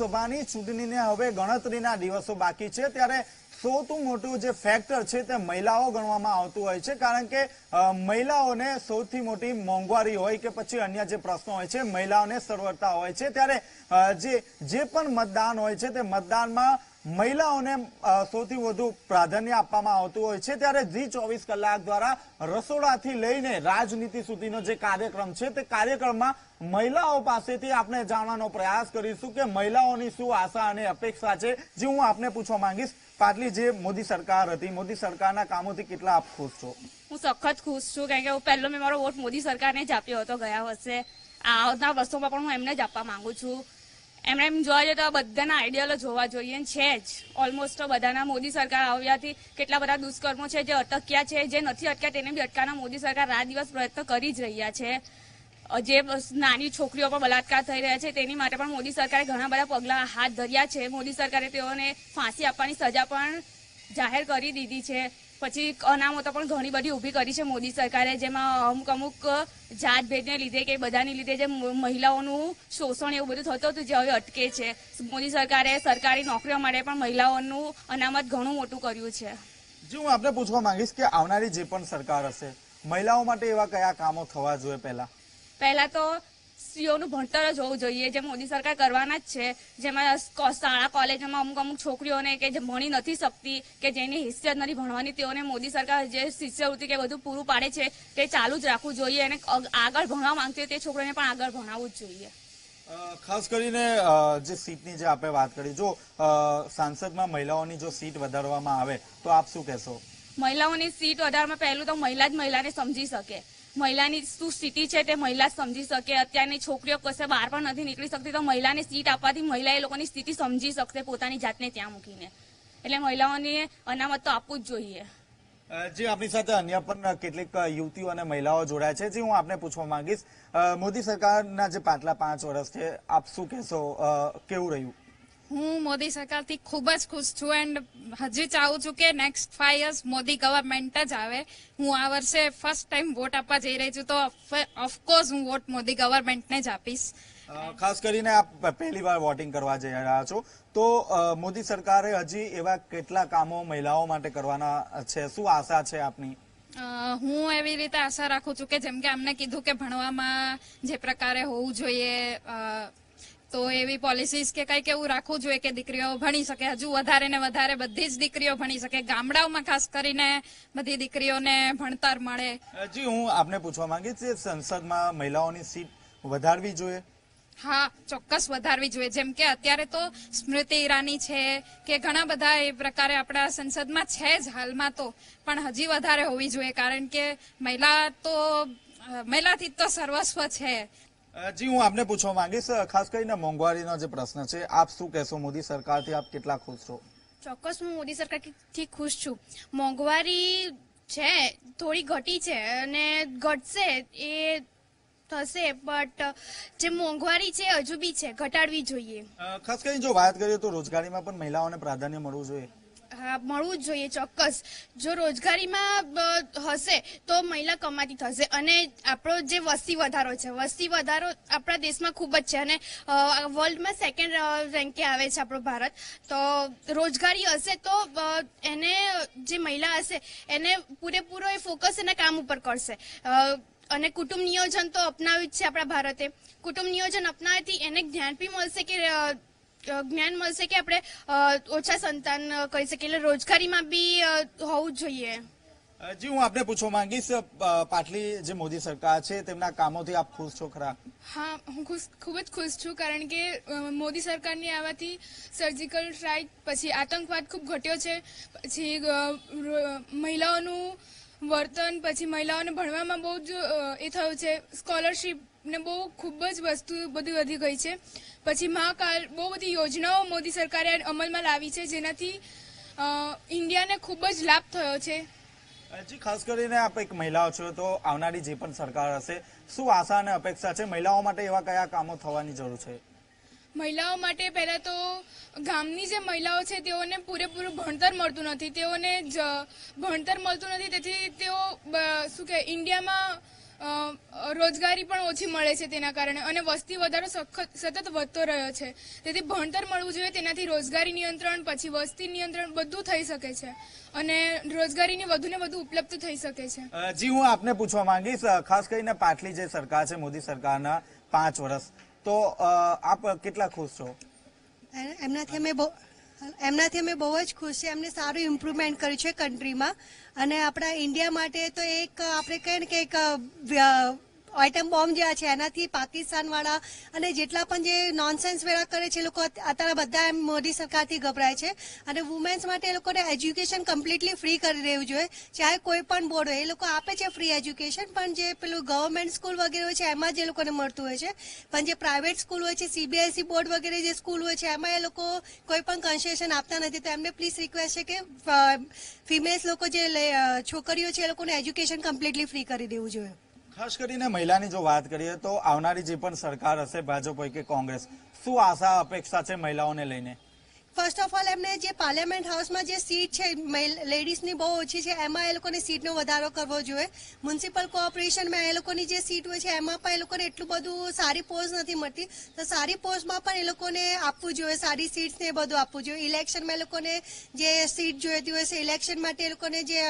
લોકસભાની ચૂંટણીને હવે ગણતરીના દિવસો બાકી છે, ત્યારે સૌથી મોટું જે ફેક્ટર છે તે મહિલાઓ ગણવામાં આવતું હોય છે, કારણ કે મહિલાઓને સૌથી મોટી મોંઘવારી હોય કે પછી અન્ય જે પ્રશ્નો હોય છે, મહિલાઓને સરળતા હોય છે, ત્યારે જે જે પણ મતદાન હોય છે તે મતદાનમાં મહિલાઓને સૌથી વધુ પ્રાધાન્ય આપવામાં આવતું હોય છે, ત્યારે જી ચોવીસ કલાક દ્વારા રસોડાથી લઈને રાજનીતિ સુધીનો જે કાર્યક્રમ છે તે કાર્યક્રમમાં મહિલાઓ પાસેથી આપણે જાણવાનો પ્રયાસ કરીશું કે મહિલાઓની શું આશા અને અપેક્ષા છે, જે હું આપને પૂછવા માંગીશ. પાટલી, જે મોદી સરકાર હતી, મોદી સરકારના કામોથી કેટલા આપ ખુશ છો? હું સખત ખુશ છું, કારણ કે પહેલો મેં મારો વોટ મોદી સરકારને જ આપ્યો હતો ગયા વર્ષે. આવતા વર્ષોમાં પણ હું એમને જ આપવા માંગુ છું. એમણે એમ જોવા જઈએ તો બધાના આઈડિયલો જોવા જોઈએ છે જ. ઓલમોસ્ટ બધાના મોદી સરકાર આવ્યાથી કેટલા બધા દુષ્કર્મો છે જે અટક્યા છે, જે નથી અટક્યા તેને બી અટકાવવાના મોદી સરકાર રાત દિવસ પ્રયત્ન કરી જ રહ્યા છે. જે નાની છોકરીઓ પર બલાત્કાર થઈ રહ્યા છે, તેની માટે પણ મોદી સરકારે ઘણા બધા પગલાં હાથ ધર્યા છે. મોદી સરકારે તેઓને ફાંસી આપવાની સજા પણ જાહેર કરી દીધી છે. પછી અનામતો પણ ઘણી બધી ઊભી કરી છે મોદી સરકારે, જેમાં અમુક અમુક જાતભેદને લીધે કે બધાની લીધે જે મહિલાઓનું શોષણ એવું બધું થતું હતું, જે હવે અટકે છે. મોદી સરકારે સરકારી નોકરીઓ માટે પણ મહિલાઓનું અનામત ઘણું મોટું કર્યું છે. જો હું આપને પૂછવા માંગીશ કે આવનારી જે પણ સરકાર હશે, મહિલાઓ માટે એવા કયા કામો થવા જોઈએ પહેલા? પહેલા તો સ્ત્રીઓનું ભણતર જ હોવું જોઈએ જે મોદી સરકાર કરવાના જ છે. જેમાં શાળા કોલેજોમાં અમુક અમુક છોકરીઓને કે જે ભણી નથી શકતી કે જેની હિસ્સત નથી ભણવાની તેઓને મોદી સરકાર જે શિષ્યવૃત્તિ કે બધું પૂરું પાડે છે તે ચાલુ જ રાખવું જોઈએ અને આગળ ભણવા માંગતી હોય તે છોકરીઓને પણ આગળ ભણાવવું જ જોઈએ. ખાસ કરીને જે સીટની જે આપણે વાત કરી જો સાંસદમાં મહિલાઓની જો સીટ વધારવામાં આવે તો આપ શું કહેશો? મહિલાઓની સીટ વધારવામાં પહેલું તો મહિલા જ મહિલાને સમજી શકે. મહિલાની શું સ્થિતિ છે તે મહિલા સમજી શકે. અત્યારની છોકરીઓ કશે બહાર પણ નથી નીકળી શકતી, તો મહિલાને સીટ આપવાથી મહિલા એ લોકોની સ્થિતિ સમજી શકશે પોતાની જાતને ત્યાં મૂકીને. એટલે મહિલાઓને અનામત તો આપવું જ જોઈએ. જી, આપણી સાથે અન્ય પણ કેટલીક યુવતીઓ અને મહિલાઓ જોડાય છે. જે, હું આપને પૂછવા માંગીશ. મોદી સરકારના જે પાછલા પાંચ વર્ષ છે, આપ શું કહેશો? કેવું રહ્યું? હું મોદી સરકારથી ખૂબ જ ખુશ છું એન્ડ હજી ચાહું છું કે next five years Modi government જ આવે. હું આ વર્ષે ફર્સ્ટ ટાઈમ વોટ આપવા જઈ રહી છું તો ઓફકોર્સ હું વોટ મોદી ગવર્મેન્ટને જ આપીશ. ખાસ કરીને આપ પહેલી વાર વોટિંગ કરવા જઈ રહ્યા છો. તો મોદી સરકારે હજી એવા કેટલા કામો મહિલાઓ માટે કરવાના છે? શું આશા છે આપની? હું એવી રીતે આશા રાખું છું કે જેમ કે અમને કીધું કે ભણવામાં જે પ્રકારે હોવું જોઈએ તો એવી પોલિસીસ કે કંઈક એવું રાખવું જોઈએ કે દીકરીઓ ભણી શકે. હજુ વધારે ને વધારે બધી જ દીકરીઓ ભણી શકે. ગામડાઓમાં ખાસ કરીને બધી દીકરીઓને ભણતર મળે. જી હું આપને પૂછવા માંગીશ સંસદમાં મહિલાઓની સીટ વધારવી જોઈએ? હા ચોક્કસ વધારવી જોઈએ. જેમ કે અત્યારે તો સ્મૃતિ ઈરાની છે કે ઘણા બધા એ પ્રકારે આપણા સંસદમાં છે જ હાલમાં તો. પણ હજી વધારે હોવી જોઈએ. કારણ કે મહિલા તો મહિલાથી તો સર્વસ્વ છે. જી હું આપને પૂછવા માંગીશ ખાસ કરીને મોંઘવારીનો જે પ્રશ્ન છે આપ શું કહેશો મોદી સરકારથી? આપ કેટલા ખુશ છો? ચોક્કસ હું મોદી સરકારથી ખુશ છું. મોંઘવારી છે થોડી ઘટી છે અને ઘટશે એ થશે બટ જે મોંઘવારી છે હજુ બી છે ઘટાડવી જોઈએ. ખાસ કરીને જો વાત કરીએ તો રોજગારીમાં પણ મહિલાઓને પ્રાધાન્ય મળવું જોઈએ. મળવું જ જોઈએ ચોક્કસ. જો રોજગારીમાં હશે, તો મહિલા કમાતી થશે. અને આપણો જે વસ્તી વધારો છે, વસ્તી વધારો આપણા દેશમાં ખૂબ જ છે. અને વર્લ્ડમાં સેકન્ડ રેન્કે આવે છે આપણો ભારત. તો રોજગારી હશે તો એને, જે મહિલા હશે, એને પૂરેપૂરો એ ફોકસ એના કામ ઉપર કરશે. અને કુટુંબ નિયોજન તો અપનાવ્યું જ છે આપણા ભારતે. કુટુંબ નિયોજન અપનાવવાથી એને જ્ઞાન બી મળશે કે જ્ઞાન મળશે કે આપણે ઓછા સંતાન કહી શકીએ. એટલે રોજગારીમાં બી હોવું જ જોઈએ. જી હું આપને પૂછવા માંગીશ પાટલી જે મોદી સરકાર છે તેમના કામોથી આપ ખુશ છો ખરા? હા હું ખુશ ખૂબ જ ખુશ છું કારણ કે મોદી સરકારની આવવાથી સર્જિકલ સ્ટ્રાઇક પછી આતંકવાદ ખૂબ ઘટ્યો છે. પછી મહિલાઓનું વર્તન પછી મહિલાઓને ભણવામાં બહુ જ એ થયું છે. સ્કોલરશિપ ને બહુ ખૂબ જ વસ્તુ બધી વધી ગઈ છે. પછી મહાકાલ બહુ બધી યોજનાઓ મોદી સરકારે અમલમાં લાવી છે જેનાથી ઇન્ડિયાને ખૂબ જ લાભ થયો છે. જી ખાસ કરીને આપ એક મહિલાઓ છો તો આવનારી જે પણ સરકાર હશે શું આશા અને અપેક્ષા છે? મહિલાઓ માટે એવા કયા કામો થવાની જરૂર છે? મહિલાઓ માટે પહેલાં તો ગામની જે મહિલાઓ છે તેઓને પૂરેપૂરું ભણતર મળતું નથી. તેઓને ભણતર મળતું નથી. તેથી તેઓ શું કે ઇન્ડિયામાં રોજગારી પણ ઓછી મળે છે તેના કારણે અને વસ્તી વધારો સખત સતત વધતો રહ્યો છે. તેથી ભણતર મળવું જોઈએ તેનાથી રોજગારી નિયંત્રણ પછી વસ્તી નિયંત્રણ બધું થઈ શકે છે. અને રોજગારીની વધુ ને વધુ ઉપલબ્ધ થઈ શકે છે. જી હું આપને પૂછવા માંગીશ ખાસ કરીને પાટલી જે સરકાર છે મોદી સરકારના પાંચ વર્ષ. તો આપ કેટલા ખુશ છો? એમનાથી અમે બહુ એમનાથી અમે બહુ જ ખુશ છીએ. એમને સારું ઇમ્પ્રુવમેન્ટ કર્યું છે કન્ટ્રીમાં અને આપણા ઇન્ડિયા માટે તો એક, આપણે કહીએ ને કે એક આઇટમ બોમ્બ જે છે, એનાથી પાકિસ્તાનવાળા અને જેટલા પણ જે નોનસેન્સ વેળા કરે છે, એ લોકો અત્યારે બધા એમ મોદી સરકારથી ગભરાય છે. અને વુમેન્સ માટે એ લોકોને એજ્યુકેશન કમ્પ્લીટલી ફ્રી કરી દેવું જોઈએ. ચાહે કોઈ પણ બોર્ડ હોય, એ લોકો આપે છે ફ્રી એજ્યુકેશન પણ જે પેલું ગવર્મેન્ટ સ્કૂલ વગેરે હોય છે, એમાં જ એ લોકોને મળતું હોય છે. પણ જે પ્રાઇવેટ સ્કૂલ હોય છે સીબીએસઈ બોર્ડ વગેરે જે સ્કૂલ હોય છે, એમાં એ લોકો કોઈ પણ કન્સેશન આપતા નથી. તો એમને પ્લીઝ રિક્વેસ્ટ છે કે ફિમેલ્સ લોકો જે છોકરીઓ છે, એ લોકોને એજ્યુકેશન કમ્પ્લીટલી ફ્રી કરી દેવું જોઈએ. ખાસ કરીને મહિલાની જો વાત કરીએ તો આવનારી જે પણ સરકાર હશે, ભાજપ હોય કે કોંગ્રેસ, શું આશા, અપેક્ષા છે મહિલાઓને લઈને? ફર્સ્ટ ઓફ ઓલ એમને જે પાર્લામેન્ટ હાઉસમાં જે સીટ છે લેડીઝની બહુ ઓછી છે, એમાં એ લોકોને સીટનો વધારો કરવો જોઈએ. મ્યુનિસિપલ કોઓપરેશનમાં એ લોકોની જે સીટ હોય છે, એમાં પણ એ લોકોને એટલું બધું સારી પોસ્ટ નથી મળતી. તો સારી પોસ્ટમાં પણ એ લોકોને આપવું જોઈએ, સારી સીટ્સને એ બધું આપવું જોઈએ. ઇલેક્શનમાં એ લોકોને જે સીટ જોઈતી હોય છે ઇલેક્શન માટે એ લોકોને જે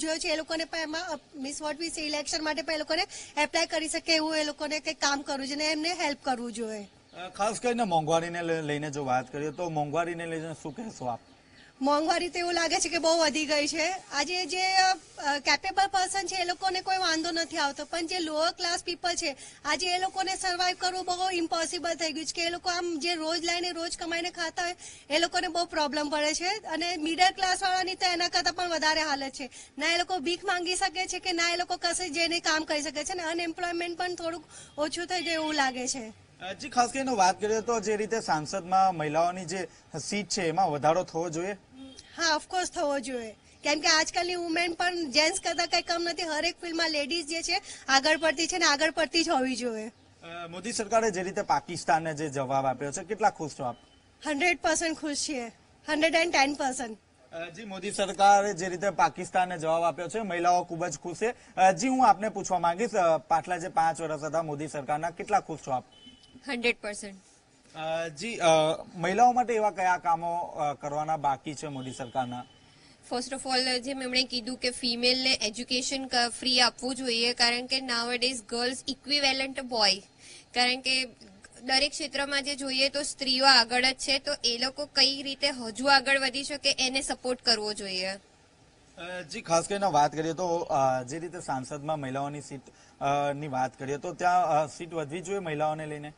જોયો છે, એ લોકોને પણ એમાં મિસ વોટ છે ઇલેક્શન માટે પણ એ લોકોને એપ્લાય કરી શકે એવું એ લોકોને કંઈક કામ કરવું જોઈએ અને એમને હેલ્પ કરવું જોઈએ. ખાસ કરીને મોંઘવારીને લઈને જો વાત કરીએ તો મોંઘવારીને લઈને શું કહેશો આપ? મોંઘવારી તો એવું લાગે છે કે બહુ વધી ગઈ છે. આજે જે કેપેબલ પર્સન છે એ લોકોને કોઈ વાંધો નથી આવતો. પણ જે લોઅર ક્લાસ પીપલ છે, આજે એ લોકોને સર્વાઈવ કરવું બહુ ઇમ્પોસિબલ થઈ ગયું છે કે એ લોકો આમ જે રોજ લઈને, રોજ કમાઈને ખાતા હોય, એ લોકોને બહુ પ્રોબ્લેમ પડે છે. અને મિડલ ક્લાસ વાળાની તો એના કરતાં પણ વધારે હાલત છે. ના એ લોકો ભીખ માંગી શકે છે કે ના એ લોકો કશે જઈને કામ કરી શકે છે અને અનએમ્પ્લોયમેન્ટ પણ થોડુંક ઓછું થઈ ગયું એવું લાગે છે. જી ખાસ કરીને વાત કરીએ તો જે રીતે સાંસદમાં મહિલાઓની જે સીટ છે એમાં વધારો થવો જોઈએ? હા ઓફકોર્સ થવો જોઈએ. કેમ કે આજકાલની વુમેન પણ જેન્ટ્સ કરતાં કંઈ કમ નથી. હરેક ફિલ્ડમાં લેડીઝ જે છે આગળ પડતી છે ને આગળ પડતી જ હોવી જોઈએ. મોદી સરકારે જે રીતે પાકિસ્તાનને જે જવાબ આપ્યો છે કેટલા ખુશ છો આપ? હંડ્રેડ પર્સન્ટ ખુશ છીએ. Hundred and ten percent. Ji Modi સરકારે જે રીતે પાકિસ્તાનને જવાબ આપ્યો છે મહિલાઓ ખૂબ જ ખુશ છે. જી હું આપને પૂછવા માંગીશ પાછલા જે પાંચ વર્ષ હતા મોદી સરકારના કેટલા ખુશ છો આપ? Hundred percent. જી મહિલાઓ માટે એવા કયા કામો કરવાના બાકી છે મોદી સરકારના? ફર્સ્ટ ઓફ ઓલ જેમ એમણે કીધું કે ફિમેલને એજ્યુકેશન ફ્રી આપવું જોઈએ કારણ કે nowadays girls equivalent boy કારણ કે દરેક ક્ષેત્રમાં જે જોઈએ તો સ્ત્રીઓ આગળ જ છે તો એ લોકો કઈ રીતે હજુ આગળ વધી શકે એને સપોર્ટ કરવો જોઈએ. જી ખાસ કરીને વાત કરીએ તો જે રીતે સાંસદમાં મહિલાઓની સીટની વાત કરીએ તો ત્યાં સીટ વધવી જોઈએ મહિલાઓને લઈને?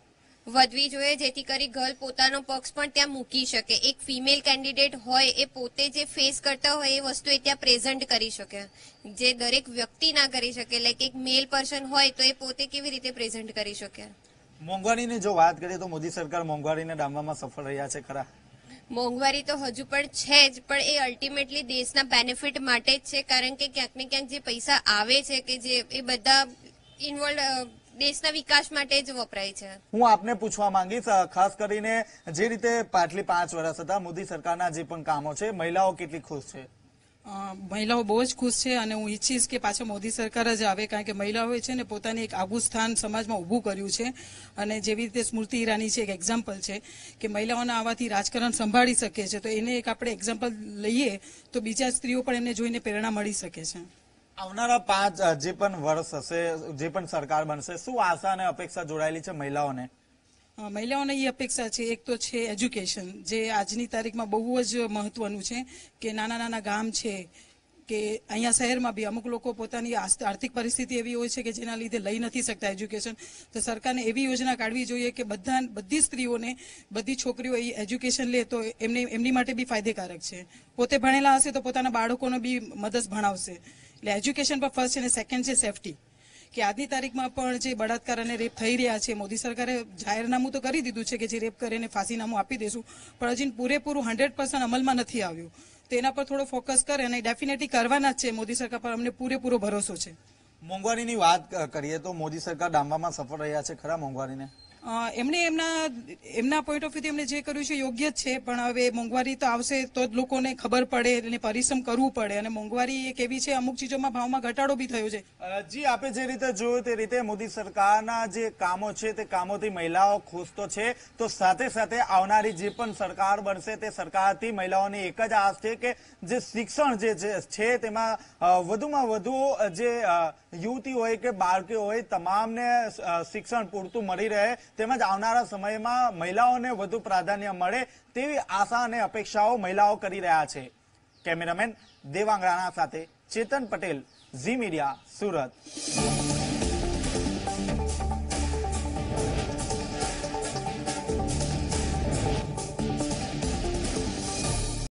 વધવી જોઈએ જેથી કરી ગર્લ પોતાનો પક્ષ પણ ત્યાં મૂકી શકે. એક ફિમેલ કેન્ડિડેટ હોય એ પોતે જે ફેસ કરતા હોય એ વસ્તુ એ ત્યાં પ્રેઝન્ટ કરી શકે. જે દરેક વ્યક્તિ ના કરી શકે લાઈક એક મેલ પર્સન હોય તો એ પોતે કેવી રીતે પ્રેઝન્ટ કરી શકે? મોંઘવારીની જો વાત કરીએ તો મોદી સરકાર મોંઘવારીને ડામવામાં સફળ રહ્યા છે ખરા. મોંઘવારી તો હજુ પણ છે જ પણ એ અલ્ટિમેટલી દેશના બેનિફિટ માટે જ છે કારણ કે ક્યાંક ને ક્યાંક જે પૈસા આવે છે કે જે એ બધા ઇન્વોલ્વ દેશના વિકાસ માટે જ વપરાય છે. હું આપને પૂછવા માંગીશ ખાસ કરીને જે રીતે પાછલી પાંચ વર્ષ હતા મોદી સરકારના જે પણ કામો છે મહિલાઓ કેટલી ખુશ છે? મહિલાઓ બહુ જ ખુશ છે અને હું ઈચ્છીશ કે પાછો મોદી સરકાર જ આવે કારણ કે મહિલાઓએ છે ને પોતાની એક આગવું સ્થાન સમાજમાં ઊભું કર્યું છે. અને જેવી રીતે સ્મૃતિ ઈરાની છે એક એક્ઝામ્પલ છે કે મહિલાઓના આવવાથી રાજકારણ સંભાળી શકે છે. તો એને એક આપણે એક્ઝામ્પલ લઈએ તો બીજા સ્ત્રીઓ પણ એમને જોઈને પ્રેરણા મળી શકે છે. આવનારા પાંચ જે પણ વર્ષ હશે, જે પણ સરકાર બનશે, શું આશા અને અપેક્ષા જોડાયેલી છે મહિલાઓને? મહિલાઓને એ અપેક્ષા છે, એક તો છે એજ્યુકેશન, જે આજની તારીખમાં બહુ જ મહત્વનું છે કે નાના નાના ગામ છે કે અહીંયા શહેરમાં બી અમુક લોકો પોતાની આર્થિક પરિસ્થિતિ એવી હોય છે કે જેના લીધે લઈ નથી શકતા એજ્યુકેશન. તો સરકારને એવી યોજના કાઢવી જોઈએ કે બધા બધી સ્ત્રીઓને, બધી છોકરીઓ એ એજ્યુકેશન લે તો એમને, એમની માટે બી ફાયદેકારક છે. પોતે ભણેલા હશે તો પોતાના બાળકોને બી મદદ ભણાવશે. એટલે એજ્યુકેશન પર ફર્સ્ટ અને સેકન્ડ છે સેફટી કે આજની તારીખમાં પણ જે બળાત્કાર અને રેપ થઈ રહ્યા છે, મોદી સરકારે જાહેરનામું તો કરી દીધું છે કે જે રેપ કરીને ફાંસીનામું આપી દેશું, પણ હજી પૂરેપૂરું હંડ્રેડ પર્સન્ટ અમલમાં નથી આવ્યું. તો એના પર થોડો ફોકસ કરે અને ડેફિનેટલી કરવાના જ છે, મોદી સરકાર પર અમને પૂરેપૂરો ભરોસો છે. મોંઘવારીની વાત કરીએ તો મોદી સરકાર ડામવામાં સફળ રહ્યા છે, ખરા મોંઘવારીને? એમણે એમના એમના પોઈન્ટ ઓફ વ્યૂથી એમણે જે કર્યું છે યોગ્ય જ છે, પણ હવે મોંઘવારી તો આવશે તો જ લોકોને ખબર પડે અને પરિશ્રમ કરવું પડે. અને મોંઘવારી એક એવી છે, અમુક ચીજોમાં ભાવમાં ઘટાડો બી થયો છે. જી, આપે જે રીતે જોયું તે રીતે મોદી સરકારના જે કામો છે તે કામોથી મહિલાઓ ખુશ તો છે. તો સાથે સાથે આવનારી જે પણ સરકાર બનશે તે સરકારથી મહિલાઓની એક જ આશ છે કે જે શિક્ષણ જે છે તેમાં વધુમાં વધુ જે યુવતી હોય કે બાળકી હોય, તમામને શિક્ષણ પૂરતું મળી રહે. તેમજ આવનારા સમયમાં મહિલાઓને વધુ પ્રાધાન્ય મળે તેવી આશા અને અપેક્ષાઓ મહિલાઓ કરી રહ્યા છે. કેમેરામેન દેવાંગરાણા સાથે ચેતન પટેલ, ઝી મીડિયા, સુરત.